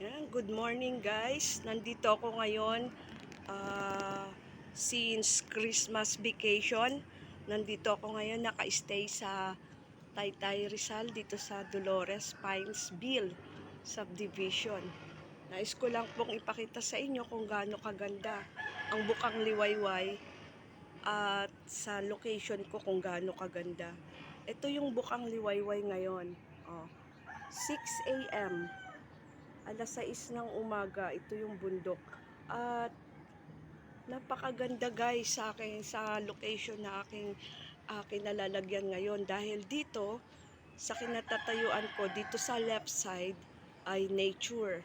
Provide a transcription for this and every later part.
Yan, good morning guys. Nandito ako ngayon ah, since Christmas vacation. Nandito ako ngayon naka-stay sa Taytay Rizal dito sa Dolores Pinesville subdivision. Nais ko lang pong ipakita sa inyo kung gaano kaganda ang bukang liwayway at sa location ko kung gaano kaganda. Ito yung bukang liwayway ngayon. Oh, 6 a.m alas 6 ng umaga, ito yung bundok. At napakaganda guys sa akin sa location na aking aking nalalagyan ngayon dahil dito sa kinatatayuan ko dito sa left side ay nature.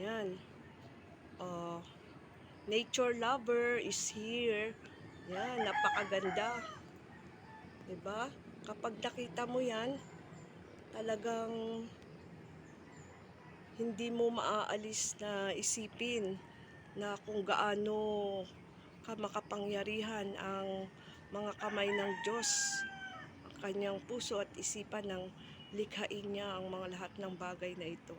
Yan. Oh, nature lover is here. Yan, napakaganda. 'Di ba? Kapag nakita mo 'yan, talagang hindi mo maaalis na isipin na kung gaano ka makapangyarihan ang mga kamay ng Diyos, ang kanyang puso at isipan ng likhain niya ang mga lahat ng bagay na ito.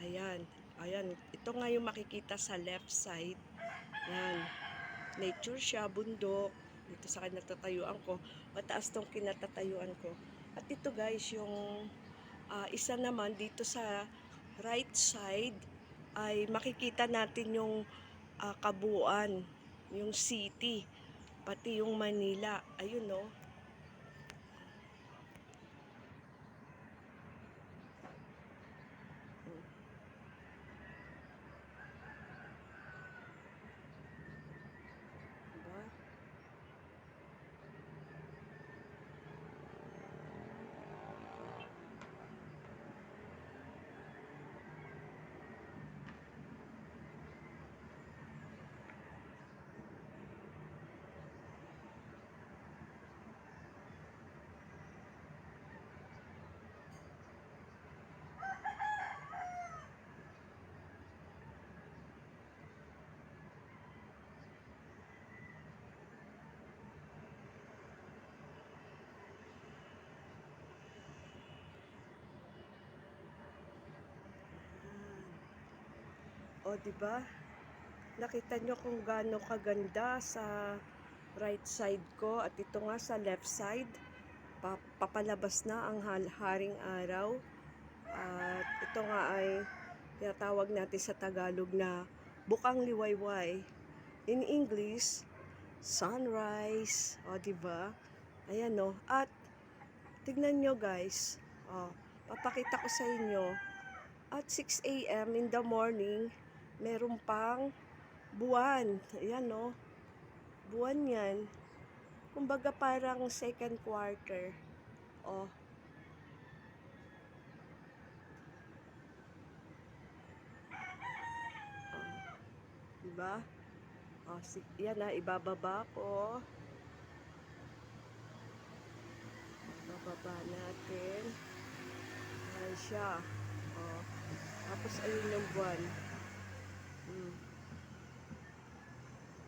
Ayan, ayan, ito nga yung makikita sa left side. Yan, nature siya, bundok, dito sa kinatatayuan ko, mataas tong kinatatayuan ko. At ito guys, yung ah, isa naman dito sa right side ay makikita natin yung ah, kabuuan, yung city, pati yung Manila. Ayun no. Diba? O, di ba? Nakita nyo kung gaano kaganda sa right side ko at ito nga sa left side. Pa- papalabas na ang haring araw. At ito nga ay tinatawag natin sa Tagalog na bukang liwayway. In English, sunrise. O, di ba? Ayan no. At tignan nyo guys. O, papakita ko sa inyo. At 6 a.m. in the morning, meron pang buwan. Ayan, no? Buwan yan. Kumbaga parang second quarter. Oh. Oh. Diba? Oh, si, yan na, ibababa ko. Bababa natin. Ayan siya. Oh. Tapos ayun yung buwan. Mm.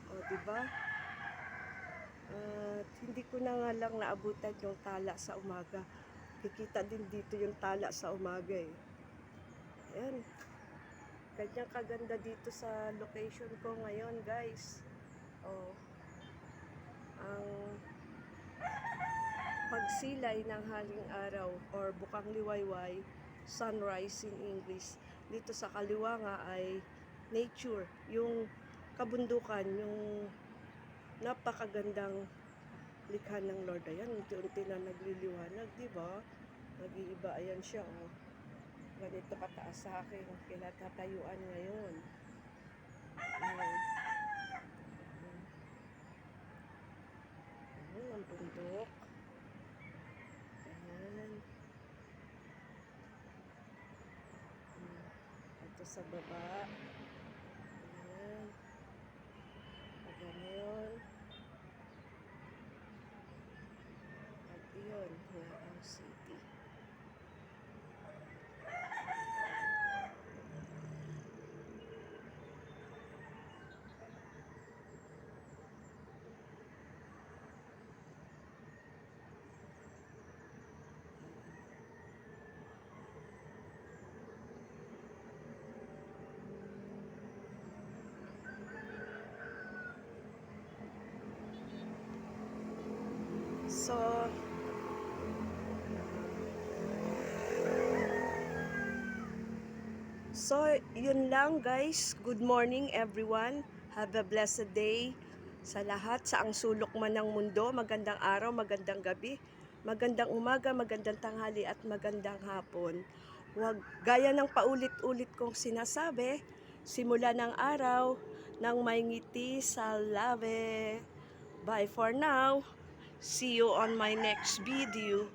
O, diba? At hindi ko na nga lang naabutan yung tala sa umaga. Kikita din dito yung tala sa umaga eh. Ayan. Ganyang kaganda dito sa location ko ngayon, guys. Oh. Ang pagsilay ng haling araw or bukang liwayway, sunrise in English. Dito sa kaliwa nga ay nature, yung kabundukan, yung napakagandang likha ng Lord. Ayan, unti-unti na nagliliwanag, di ba? Nag-iiba, ayan siya, oh. Ganito kataas sa akin, kinatatayuan ngayon. Ayan. Ayan, ang bundok. Ayan. Ito sa baba. Ayan. At ganun. At yun, ang city. So, So, yun lang guys. Good morning everyone. Have a blessed day sa lahat, sa ang sulok man ng mundo. Magandang araw, magandang gabi, magandang umaga, magandang tanghali at magandang hapon. Huwag gaya ng paulit-ulit kong sinasabi, simula ng araw ng may ngiti sa labi. Bye for now. See you on my next video.